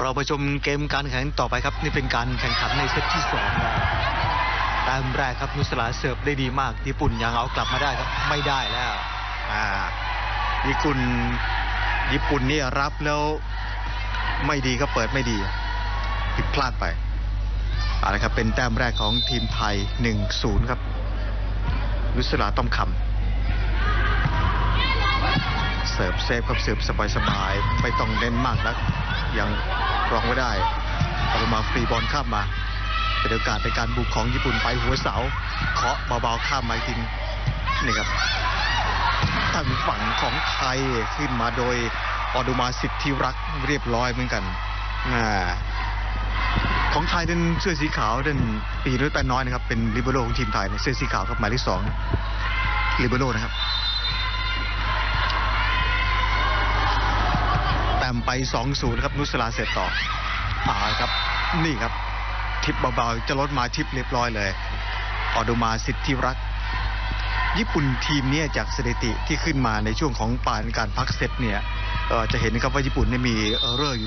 เราไปชมเกมการแข่งต่อไปครับ นี่เป็นการแข่งขันในเซตที่สองแล้วแต้มแรกครับนุสลาเสิร์ฟได้ดีมาก ญี่ปุ่นยังเอากลับมาได้ครับไม่ได้แล้วอ่าญี่ปุ่นญี่ปุ่นนี่รับแล้วไม่ดีก็เปิดไม่ดีผิดพลาดไปอาละครับเป็นแต้มแรกของทีมไทย 1-0 ครับนุสลาต้อมคำเสิร์ฟเซฟครับเสิร์ฟสบายๆไม่ต้องเน้นมากนัก ยังรองไว้ได้เอามาฟรีบอลข้ามมาเป็นโอกาสในการบุกของญี่ปุ่นไปหัวเสาเคาะเบาๆข้ามมาอีกทีนี่ครับทางฝั่งของไทยขึ้นมาโดยออดุมาสิทธิรักษ์เรียบร้อยเหมือนกันอ่าของไทยเป็นเสื้อสีขาวเป็นปีรุ่นแปนน้อยนะครับเป็นลิเบโรของทีมไทยเสื้อสีขาวครับหมายเลขสองลิเบโรนะครับ แต้มไป 2-0 ครับนุสลาเสร็จต่ออ่าครับ นี่ครับ ทิปเบาๆ จะลดมาทิปเรียบร้อยเลย ออดูมาสิทธิรัก ญี่ปุ่นทีมเนี้จากสถิติที่ขึ้นมาในช่วงของปานการพักเซตเนี่ยจะเห็นนะครับว่าญี่ปุ่นเนี่ยมีเออร์เรอร์อยู่